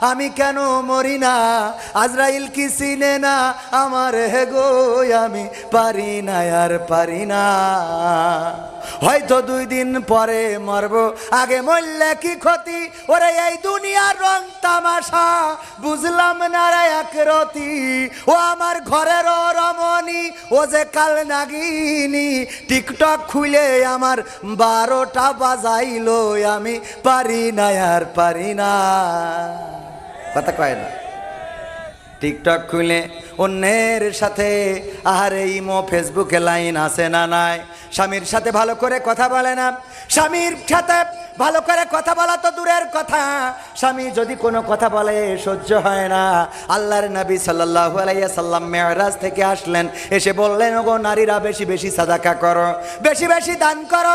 আমি কেন মরি না? আজরাইল কি চিনে না? আমার হে গো, আমি পারি না, আর পারি না। হয়তো দুই দিন পরে মরব। আগে মরলে কি ক্ষতি? ওরে এই দুনিয়ার রং তামাশা। বুঝলাম না রে এক রতি। ও আমার ঘরের রমণী, ও যে কাল নাগিনী। টিকটক খুলে আমার বারোটা বাজাইলো। আমি পারি না, আর পারি না। কথা কয় না। টিকটক খুলে অন্যের সাথে, আহারে ইমো, ফেসবুকে লাইন আসে না নাই? স্বামীর সাথে ভালো করে কথা বলে না। স্বামীর সাথে ভালো করে কথা বলা তো দূরের কথা। স্বামী যদি কোনো কথা বলে, সহ্য হয় না। আল্লাহর নবী সাল্লাল্লাহু আলাইহি সাল্লাম মেয়রাজ থেকে আসলেন। এসে বললেন, ওগো, নারীরা বেশি বেশি সাদাকা করো, বেশি বেশি দান করো।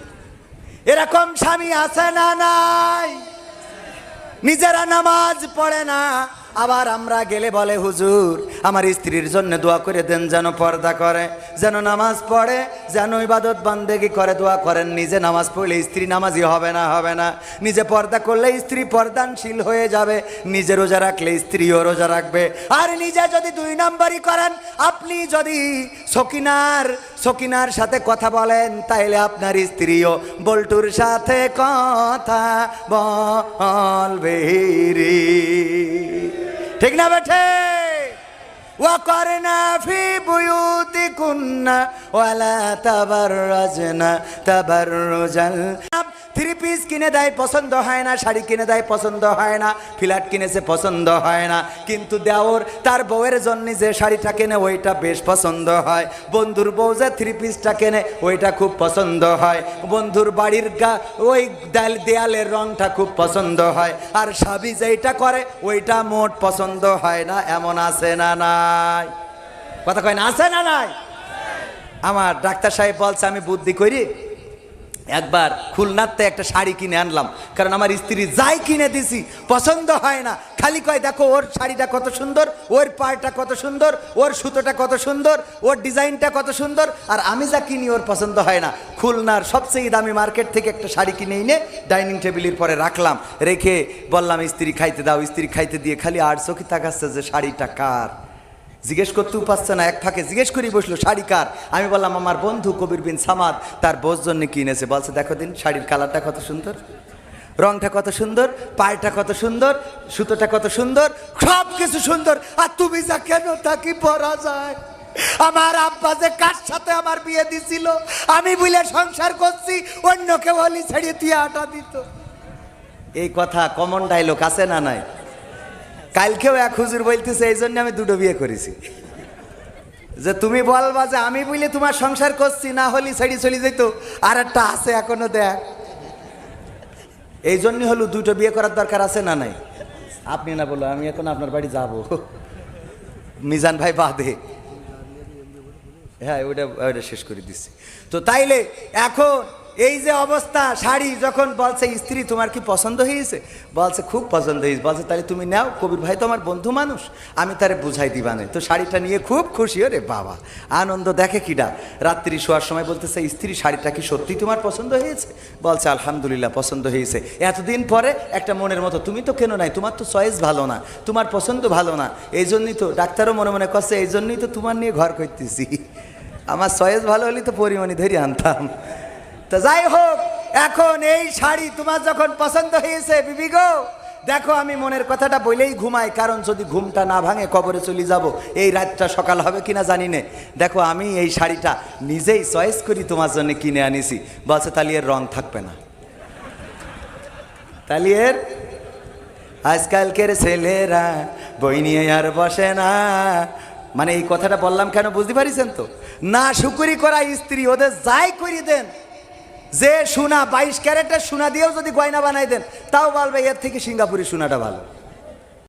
এরকম স্বামী আছে না নাই? নিজেরা নামাজ পড়ে না। আবার আমরা গেলে বলে, হুজুর, আমার স্ত্রীর জন্য দোয়া করে দেন যেন পর্দা করে, যেন নামাজ পড়ে, যেন ইবাদত বান্দেগি করে, দোয়া করেন, নিজে নামাজ পড়লে স্ত্রী নামাজি হবে না হবে না। নিজে পর্দা করলে স্ত্রী পর্দানশীল হয়ে যাবে, নিজে রোজা রাখলে স্ত্রীও রোজা রাখবে। আর নিজে যদি দুই নম্বরই করেন, আপনি যদি সকিনার সকিনার সাথে কথা বলেন, তাইলে আপনার স্ত্রীও বল্টুর সাথে কথা বলবে রে। ঠিক না বেঠে وقرنا في بيوتكن ولا تبرجن تبرج থ্রি পিস কিনে দেয়, পছন্দ হয় না, শাড়ি কিনে দেয়, পছন্দ হয় না, ফ্ল্যাট কিনেছে, পছন্দ হয় না। কিন্তু দেওর, তার বউয়ের জন্য যে শাড়িটা কেনে, ওইটা বেশ পছন্দ হয়। বন্ধুর বউ যে থ্রি পিসটা কেনে, ওইটা খুব পছন্দ হয়। বন্ধুর বাড়ির গা, ওই দেয়াল, দেয়ালের রংটা খুব পছন্দ হয়। আর স্বামী যেইটা করে, ওইটা মোট পছন্দ হয় না, এমন আছে না নাই? কথা কয় না, আছে না নাই? আমার ডাক্তার সাহেব বলছে, আমি বুদ্ধি করি। একবার খুলনাতে একটা শাড়ি কিনে আনলাম। কারণ আমার স্ত্রী যাই কিনে দিছি, পছন্দ হয় না। খালি কয়, দেখো, ওর শাড়িটা কত সুন্দর, ওর পাড়টা কত সুন্দর, ওর সুতোটা কত সুন্দর, ওর ডিজাইনটা কত সুন্দর, আর আমি যা কিনি ওর পছন্দ হয় না। খুলনার সবচেয়ে দামি মার্কেট থেকে একটা শাড়ি কিনে এনে ডাইনিং টেবিলের পরে রাখলাম। রেখে বললাম, স্ত্রী, খাইতে দাও। স্ত্রী খাইতে দিয়ে খালি আর চোখে তাকাচ্ছে যে শাড়িটা কার। জিজ্ঞেস করতেও পারছে না, এক ফাঁকে জিজ্ঞেস করি বসল, শাড়ি কার? আমি বললাম, আমার বন্ধু কবির বিন সামাদ, তার বোস জন্য কিনেছে। বলছে, দেখো দিন, শাড়ির কালারটা কত সুন্দর, রংটা কত সুন্দর, পায়েটা কত সুন্দর, সুতোটা কত সুন্দর সব কিছু সুন্দর, আর তুমি যা কেন তাকে পরা যায়? আমার আব্বা যে কার সাথে আমার বিয়ে দিছিল, আমি বলে সংসার করছি, অন্য কেউ হলি ছেড়ে দিয়ে আটা দিত। এই কথা কমন ডায়লগ আছে না নাই? কালকেও এক হুজুর বলতেছে, এই জন্য আমি দুটো বিয়ে করেছি। যে তুমি বলবা যে, আমি বলে তোমার সংসার করছি, না হলি ছেড়ি চলে যেত আর একটা আছে এখনও দেখ। এই জন্যই হলো দুটো বিয়ে করার দরকার আছে না নাই? আপনি না বলো, আমি এখন আপনার বাড়ি যাব। মিজান ভাই বাদে। হ্যাঁ ওটা ওটা শেষ করে দিচ্ছি। তো তাইলে এখন এই যে অবস্থা, শাড়ি যখন বলছে, স্ত্রী, তোমার কি পছন্দ হয়েছে? বলছে, খুব পছন্দ হয়েছে। বলছে, তাহলে তুমি নাও, কবির ভাই তো আমার বন্ধু মানুষ, আমি তারে বুঝাই দিবা না। তো শাড়িটা নিয়ে খুব খুশি, ওরে বাবা, আনন্দ দেখে কিডা। রাত্রি শোয়ার সময় বলতেছে, স্ত্রী, শাড়িটা কি সত্যি তোমার পছন্দ হয়েছে? বলছে, আলহামদুলিল্লাহ, পছন্দ হয়েছে। এতদিন পরে একটা মনের মতো, তুমি তো কেন নাই? তোমার তো চয়েস ভালো না, তোমার পছন্দ ভালো না। এই জন্যই তো ডাক্তারও মনে মনে করছে এই জন্যই তো তোমার নিয়ে ঘর করতেছি। আমার চয়েস ভালো হলে তো পরিমাণে ধরে আনতাম। তো যাই হোক, এখন এই শাড়ি তোমার যখন পছন্দ হয়েছে, বিবি গো, দেখো আমি মনের কথাটা বলেই ঘুমাই, কারণ যদি ঘুমটা না ভাঙে কবরে চলে যাব। এই রাতটা সকাল হবে কিনা জানি না। দেখো আমি এই শাড়িটা নিজেই চয়েস করি তোমার জন্য কিনে আনিছি। বলছে তাহলে এর রং থাকবে না। তাহলে এর আজকালকের ছেলেরা বই নিয়ে আর বসে না। মানে এই কথাটা বললাম কেন, বুঝতে পারিছেন তো? না, শুকুরি করা স্ত্রী, ওদের যাই করি দেন। যে সোনা, বাইশ ক্যারেটের সোনা দিয়েও যদি গয়না বানাই দেন, তাও বলবে এর থেকে সিঙ্গাপুরি সোনাটা ভালো।